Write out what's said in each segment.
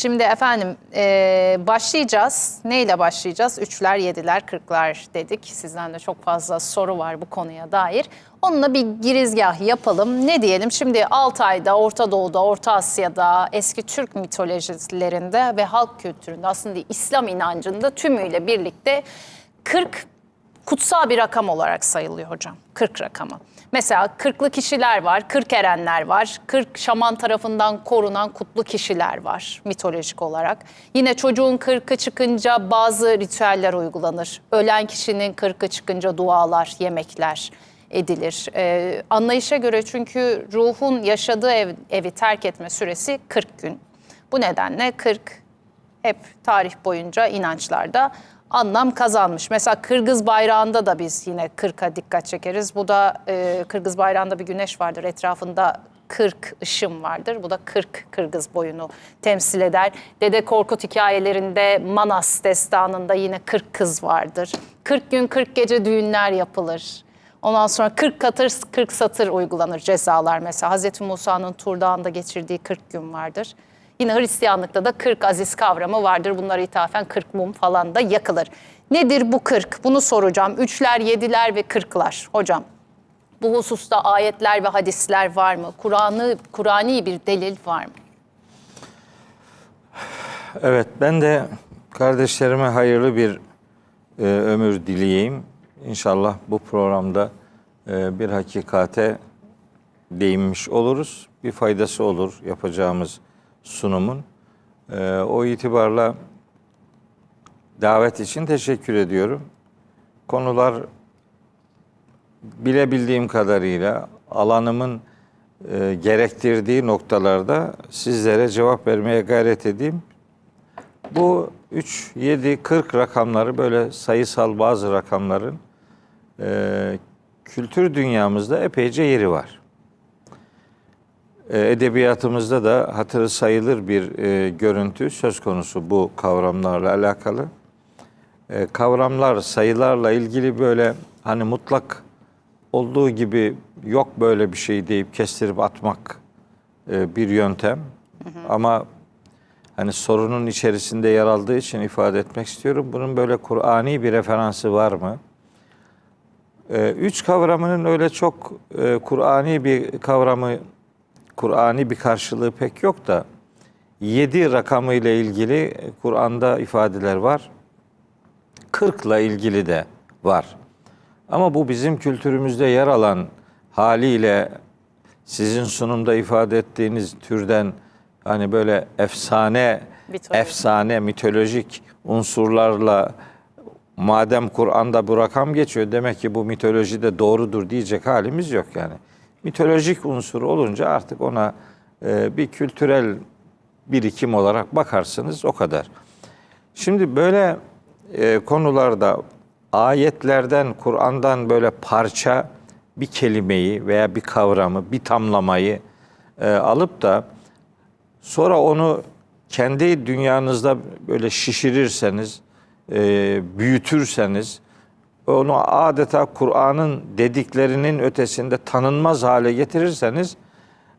Şimdi efendim e, başlayacağız. Neyle başlayacağız? Üçler, yediler, kırklar dedik. Sizden de çok fazla soru var bu konuya dair. Onunla bir girizgah yapalım. Ne diyelim? Şimdi Altay'da, Orta Doğu'da, Orta Asya'da, eski Türk mitolojilerinde ve halk kültüründe aslında İslam inancında tümüyle birlikte 40 kutsal bir rakam olarak sayılıyor hocam. 40 rakamı. Mesela kırklı kişiler var, kırk erenler var, kırk şaman tarafından korunan kutlu kişiler var mitolojik olarak. Yine çocuğun kırkı çıkınca bazı ritüeller uygulanır. Ölen kişinin kırkı çıkınca dualar, yemekler edilir. Ee, anlayışa göre çünkü ruhun yaşadığı ev, evi terk etme süresi 40 gün. Bu nedenle 40 hep tarih boyunca inançlarda anlam kazanmış. Mesela Kırgız bayrağında da biz yine 40'a dikkat çekeriz. Bu da e, Kırgız bayrağında bir güneş vardır. Etrafında 40 ışım vardır. Bu da 40 Kırgız boyunu temsil eder. Dede Korkut hikayelerinde Manas destanında yine 40 kız vardır. 40 gün 40 gece düğünler yapılır. Ondan sonra 40 katır 40 satır uygulanır cezalar mesela. Hazreti Musa'nın Tur Dağı'nda geçirdiği 40 gün vardır. Yine Hristiyanlıkta da 40 aziz kavramı vardır. Bunlara ithafen 40 mum falan da yakılır. Nedir bu 40? Bunu soracağım. Üçler, yediler ve kırklar. Hocam bu hususta ayetler ve hadisler var mı? Kur'an'ı Kur'ani bir delil var mı? Evet, ben de kardeşlerime hayırlı bir e, ömür dileyeyim. İnşallah bu programda e, bir hakikate değinmiş oluruz. Bir faydası olur yapacağımız sunumun. E, o itibarla davet için teşekkür ediyorum. Konular bilebildiğim kadarıyla alanımın e, gerektirdiği noktalarda sizlere cevap vermeye gayret edeyim. Bu 3, 7, 40 rakamları böyle sayısal bazı rakamların e, kültür dünyamızda epeyce yeri var. E, edebiyatımızda da hatırı sayılır bir e, görüntü söz konusu bu kavramlarla alakalı. E, kavramlar sayılarla ilgili böyle hani mutlak olduğu gibi yok böyle bir şey deyip kestirip atmak e, bir yöntem. Ama hani sorunun içerisinde yer aldığı için ifade etmek istiyorum. Bunun böyle Kur'ani bir referansı var mı? E, üç kavramının öyle çok e, Kur'ani bir kavramı, Kur'ani bir karşılığı pek yok da yedi rakamı ile ilgili Kur'an'da ifadeler var. 40 ile ilgili de var. Ama bu bizim kültürümüzde yer alan haliyle sizin sunumda ifade ettiğiniz türden hani böyle efsane, Mitolojik. efsane, mitolojik unsurlarla madem Kur'an'da bu rakam geçiyor demek ki bu mitolojide doğrudur diyecek halimiz yok yani. Mitolojik unsur olunca artık ona e, bir kültürel birikim olarak bakarsınız o kadar. Şimdi böyle e, konularda ayetlerden, Kur'an'dan böyle parça bir kelimeyi veya bir kavramı, bir tamlamayı e, alıp da sonra onu kendi dünyanızda böyle şişirirseniz, e, büyütürseniz, onu adeta Kur'an'ın dediklerinin ötesinde tanınmaz hale getirirseniz,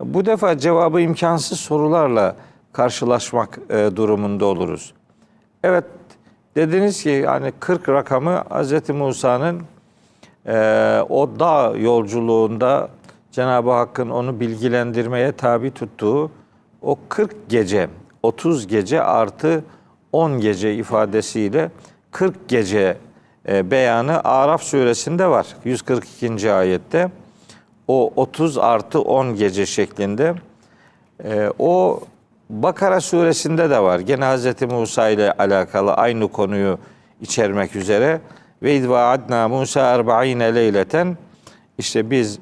bu defa cevabı imkansız sorularla karşılaşmak e, durumunda oluruz. Evet, dediniz ki yani 40 rakamı Hz. Musa'nın e, o dağ yolculuğunda Cenab-ı Hakk'ın onu bilgilendirmeye tabi tuttuğu o 40 gece, 30 gece artı 10 gece ifadesiyle 40 gece e, beyanı Araf suresinde var. 142. ayette. O 30 artı 10 gece şeklinde. E, o Bakara suresinde de var. Gene Hz. Musa ile alakalı aynı konuyu içermek üzere. Ve idva adna Musa erba'ine leyleten işte biz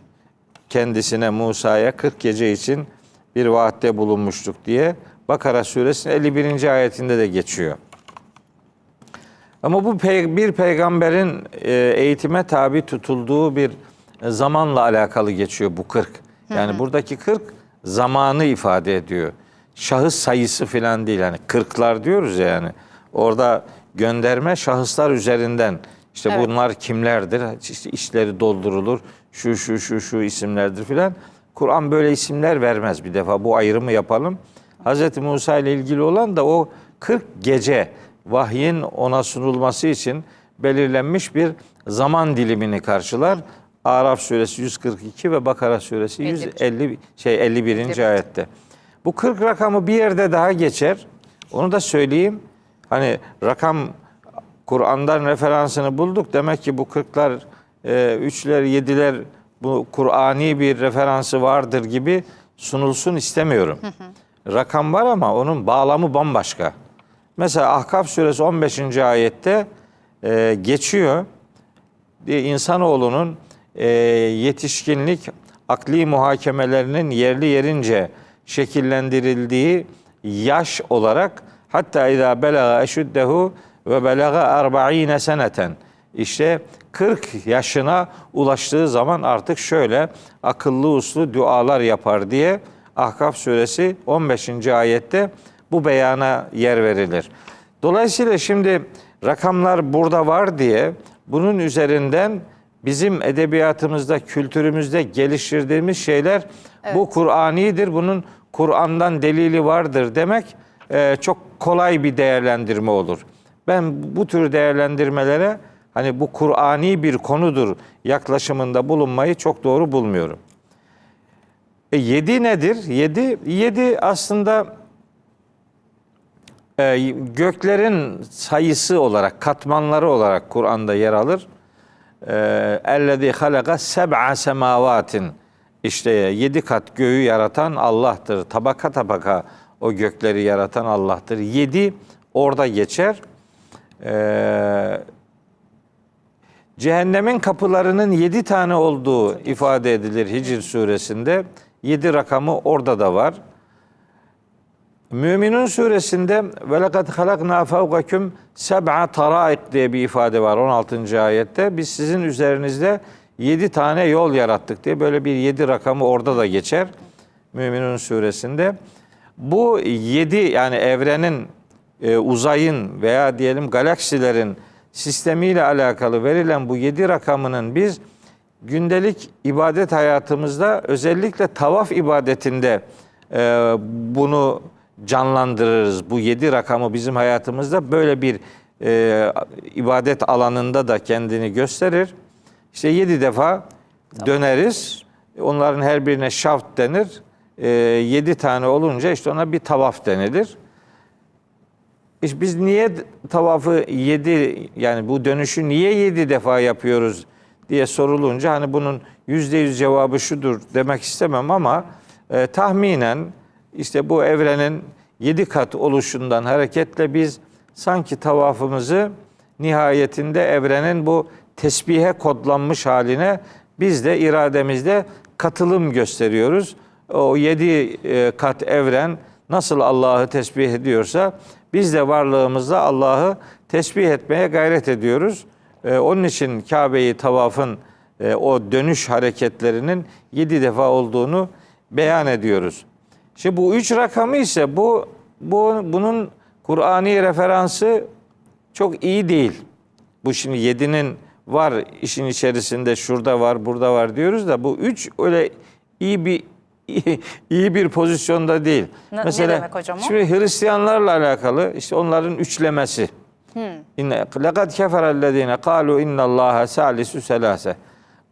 kendisine Musa'ya 40 gece için bir vaatte bulunmuştuk diye Bakara suresinin 51. ayetinde de geçiyor. Ama bu bir peygamberin e, eğitime tabi tutulduğu bir zamanla alakalı geçiyor bu 40. Yani buradaki 40 zamanı ifade ediyor. Şahıs sayısı falan değil. Yani 40'lar diyoruz ya yani. Orada gönderme şahıslar üzerinden. İşte Evet. bunlar kimlerdir? İşte işleri doldurulur. Şu şu şu şu isimlerdir filan. Kur'an böyle isimler vermez bir defa. Bu ayrımı yapalım. Hz. Musa ile ilgili olan da o 40 gece vahyin ona sunulması için belirlenmiş bir zaman dilimini karşılar. Araf suresi 142 ve Bakara suresi 150 şey 51. ayette. Bu 40 rakamı bir yerde daha geçer. Onu da söyleyeyim. Hani rakam Kur'an'dan referansını bulduk. Demek ki bu 40'lar, e, üçler, yediler bu Kur'ani bir referansı vardır gibi sunulsun istemiyorum. Rakam var ama onun bağlamı bambaşka. Mesela Ahkaf suresi 15. ayette e, geçiyor. Bir insanoğlunun e, yetişkinlik akli muhakemelerinin yerli yerince şekillendirildiği yaş olarak hatta izâ belaga eşuddehu ve belaga arba'ine seneten işte 40 yaşına ulaştığı zaman artık şöyle akıllı uslu dualar yapar diye Ahkaf suresi 15. ayette bu beyana yer verilir. Dolayısıyla şimdi rakamlar burada var diye bunun üzerinden bizim edebiyatımızda, kültürümüzde geliştirdiğimiz şeyler bu Kur'anidir. Bunun Kur'an'dan delili vardır demek e, çok kolay bir değerlendirme olur. Ben bu tür değerlendirmelere hani bu Kur'ani bir konudur yaklaşımında bulunmayı çok doğru bulmuyorum. E, yedi nedir? Yedi, yedi aslında e, göklerin sayısı olarak, katmanları olarak Kur'an'da yer alır. E, Ellezî halaka seb'a semavatin. İşte yedi kat göğü yaratan Allah'tır. Tabaka tabaka o gökleri yaratan Allah'tır. Yedi orada geçer. E, cehennemin kapılarının yedi tane olduğu ifade edilir Hicr suresinde. Yedi rakamı orada da var. Müminun suresinde ve lekad halakna fevkeküm seb'a taraik diye bir ifade var 16. ayette. Biz sizin üzerinizde yedi tane yol yarattık diye böyle bir yedi rakamı orada da geçer. Müminun suresinde. Bu yedi yani evrenin, e, uzayın veya diyelim galaksilerin sistemiyle alakalı verilen bu yedi rakamının biz gündelik ibadet hayatımızda özellikle tavaf ibadetinde e, bunu canlandırırız. Bu yedi rakamı bizim hayatımızda böyle bir e, ibadet alanında da kendini gösterir. İşte yedi defa döneriz. Onların her birine şaft denir. E, yedi tane olunca işte ona bir tavaf denilir. İşte biz niye tavafı yedi yani bu dönüşü niye yedi defa yapıyoruz diye sorulunca hani bunun yüzde yüz cevabı şudur demek istemem ama e, tahminen işte bu evrenin yedi kat oluşundan hareketle biz sanki tavafımızı nihayetinde evrenin bu tesbihe kodlanmış haline biz de irademizde katılım gösteriyoruz. O yedi e, kat evren nasıl Allah'ı tesbih ediyorsa biz de varlığımızla Allah'ı tesbih etmeye gayret ediyoruz. E, onun için Kabe'yi tavafın e, o dönüş hareketlerinin yedi defa olduğunu beyan ediyoruz. Şimdi bu üç rakamı ise bu, bu bunun Kur'ani referansı çok iyi değil. Bu şimdi yedinin var işin içerisinde şurada var burada var diyoruz da bu üç öyle iyi bir iyi, iyi bir pozisyonda değil. Ne- ne demek hocam o? Şimdi Hristiyanlarla alakalı işte onların üçlemesi. İnne lekad keferellezine kalu innallaha salisu selase.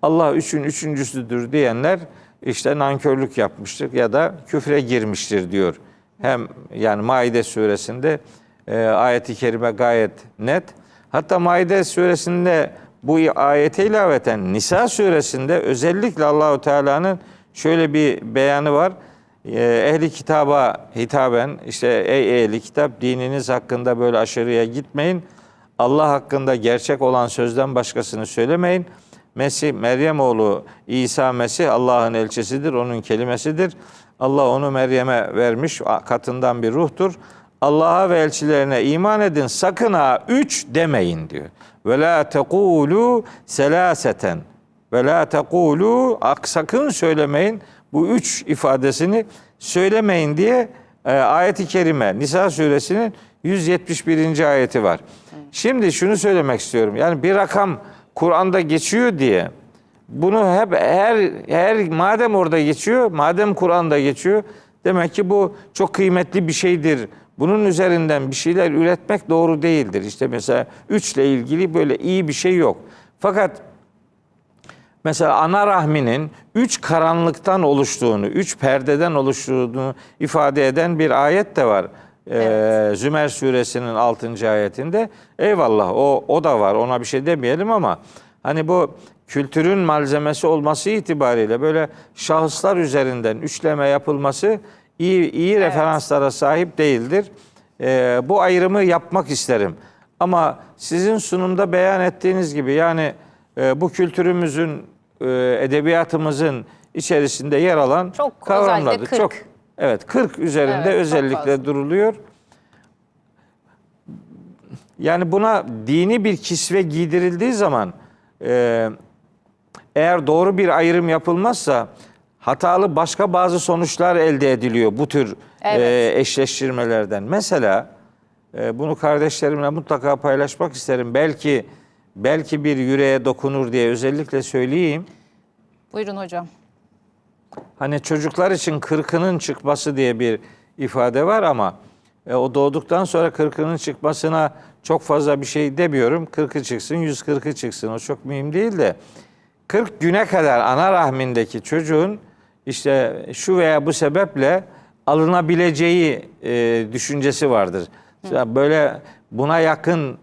Allah üçün üçüncüsüdür diyenler işte nankörlük yapmıştır ya da küfre girmiştir diyor. Hem yani Maide suresinde e, ayeti kerime gayet net. Hatta Maide suresinde bu ayete ilaveten Nisa suresinde özellikle Allahu Teala'nın şöyle bir beyanı var. E, ehli kitaba hitaben işte ey ehli kitap dininiz hakkında böyle aşırıya gitmeyin. Allah hakkında gerçek olan sözden başkasını söylemeyin. Mesih, Meryem oğlu İsa Mesih Allah'ın elçisidir, onun kelimesidir. Allah onu Meryem'e vermiş, katından bir ruhtur. Allah'a ve elçilerine iman edin, sakın ha üç demeyin diyor. Ve la tekulu selaseten. Ve la tekulu sakın söylemeyin. Bu üç ifadesini söylemeyin diye e, ayeti kerime Nisa suresinin 171. ayeti var. Şimdi şunu söylemek istiyorum. Yani bir rakam Kur'an'da geçiyor diye bunu hep her her madem orada geçiyor, madem Kur'an'da geçiyor Demek ki bu çok kıymetli bir şeydir. Bunun üzerinden bir şeyler üretmek doğru değildir. İşte mesela üçle ilgili böyle iyi bir şey yok. Fakat Mesela ana rahminin üç karanlıktan oluştuğunu, üç perdeden oluştuğunu ifade eden bir ayet de var. Ee, Zümer suresinin 6. ayetinde. Eyvallah o, o da var ona bir şey demeyelim ama hani bu kültürün malzemesi olması itibariyle böyle şahıslar üzerinden üçleme yapılması iyi, iyi referanslara sahip değildir. Ee, bu ayrımı yapmak isterim. Ama sizin sunumda beyan ettiğiniz gibi yani e, bu kültürümüzün, e, edebiyatımızın içerisinde yer alan Çok, kavramlardır. özellikle 40. Çok evet 40 üzerinde Evet, özellikle duruluyor. Yani buna dini bir kisve giydirildiği zaman e, eğer doğru bir ayrım yapılmazsa hatalı başka bazı sonuçlar elde ediliyor bu tür Evet. e, eşleştirmelerden. Mesela e, bunu kardeşlerimle mutlaka paylaşmak isterim. Belki belki bir yüreğe dokunur diye özellikle söyleyeyim. Buyurun hocam. Hani çocuklar için kırkının çıkması diye bir ifade var ama e, o doğduktan sonra kırkının çıkmasına çok fazla bir şey demiyorum. Kırkı çıksın, 140'ı çıksın o çok mühim değil de 40 güne kadar ana rahmindeki çocuğun işte şu veya bu sebeple alınabileceği e, düşüncesi vardır. Böyle buna yakın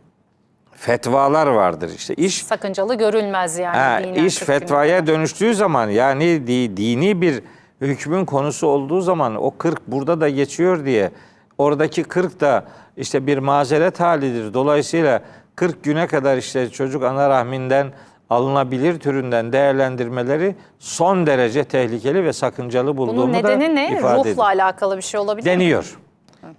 fetvalar vardır. İşte iş Sakıncalı görülmez yani. Dinen iş 40 güne fetvaya kadar. dönüştüğü zaman yani di- dini bir hükmün konusu olduğu zaman o 40 burada da geçiyor diye oradaki 40 da işte bir mazeret halidir. Dolayısıyla 40 güne kadar işte çocuk ana rahminden alınabilir türünden değerlendirmeleri son derece tehlikeli ve sakıncalı bulduğumu Bunun nedeni ne? Ruhla ediyorum. alakalı bir şey olabilir mi? Deniyor.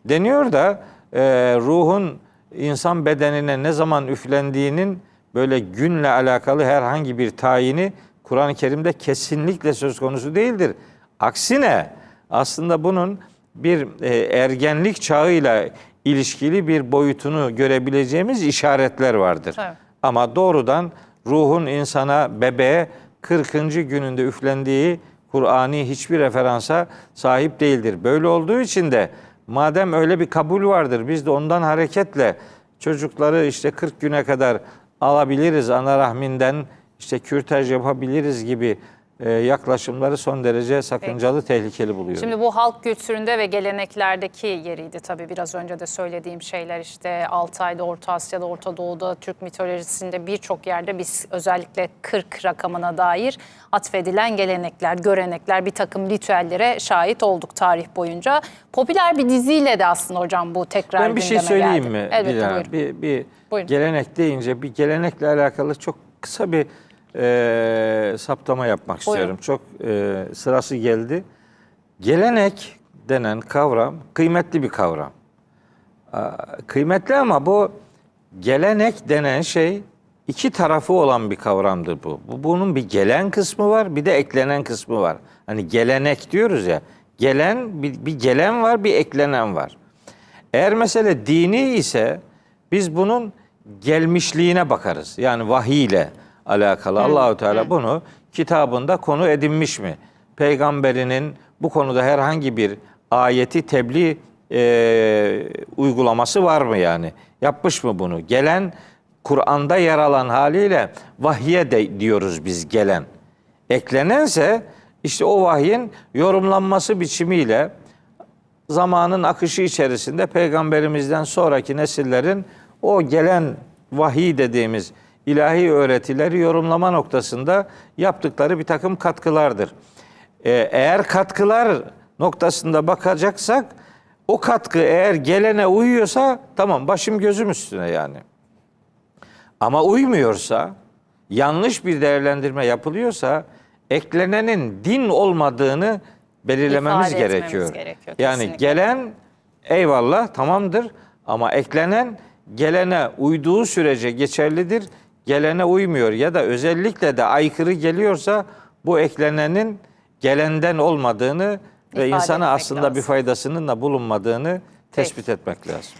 Deniyor da e, ruhun insan bedenine ne zaman üflendiğinin böyle günle alakalı herhangi bir tayini Kur'an-ı Kerim'de kesinlikle söz konusu değildir. Aksine aslında bunun bir e, ergenlik çağıyla ilişkili bir boyutunu görebileceğimiz işaretler vardır. Evet. Ama doğrudan ruhun insana, bebeğe 40. gününde üflendiği Kur'ani hiçbir referansa sahip değildir. Böyle olduğu için de madem öyle bir kabul vardır biz de ondan hareketle çocukları işte 40 güne kadar alabiliriz ana rahminden işte kürtaj yapabiliriz gibi yaklaşımları son derece sakıncalı, tehlikeli buluyorum. Şimdi bu halk kültüründe ve geleneklerdeki yeriydi tabii biraz önce de söylediğim şeyler işte Altay'da, Orta Asya'da, Orta Doğu'da, Türk mitolojisinde birçok yerde biz özellikle 40 rakamına dair atfedilen gelenekler, görenekler, bir takım ritüellere şahit olduk tarih boyunca. Popüler bir diziyle de aslında hocam bu tekrar Ben bir şey söyleyeyim geldi. mi? Elbette Dilan? buyurun. Bir, bir Buyurun. gelenek deyince bir gelenekle alakalı çok kısa bir e, saptama yapmak Buyurun. istiyorum. Çok e, sırası geldi. Gelenek denen kavram kıymetli bir kavram. Aa, Kıymetli ama bu gelenek denen şey iki tarafı olan bir kavramdır bu. bu. Bunun bir gelen kısmı var, bir de eklenen kısmı var. Hani gelenek diyoruz ya. Gelen bir, bir gelen var, bir eklenen var. Eğer mesele dini ise biz bunun gelmişliğine bakarız. Yani vahiy ile alakalı. Allahu Teala bunu kitabında konu edinmiş mi? Peygamberinin bu konuda herhangi bir ayeti tebliğ e, uygulaması var mı yani? Yapmış mı bunu? Gelen Kur'an'da yer alan haliyle vahye de diyoruz biz gelen. Eklenense işte o vahyin yorumlanması biçimiyle zamanın akışı içerisinde peygamberimizden sonraki nesillerin o gelen vahiy dediğimiz ilahi öğretileri yorumlama noktasında yaptıkları bir takım katkılardır. Ee, eğer katkılar noktasında bakacaksak o katkı eğer gelene uyuyorsa tamam başım gözüm üstüne yani. Ama uymuyorsa, yanlış bir değerlendirme yapılıyorsa eklenenin din olmadığını belirlememiz İfade gerekiyor. gerekiyor, Yani kesinlikle. gelen eyvallah tamamdır ama eklenen gelene uyduğu sürece geçerlidir. Gelene uymuyor ya da özellikle de aykırı geliyorsa bu eklenenin gelenden olmadığını ve İfade insana etmek aslında bir lazım. faydasının da bulunmadığını tespit etmek lazım.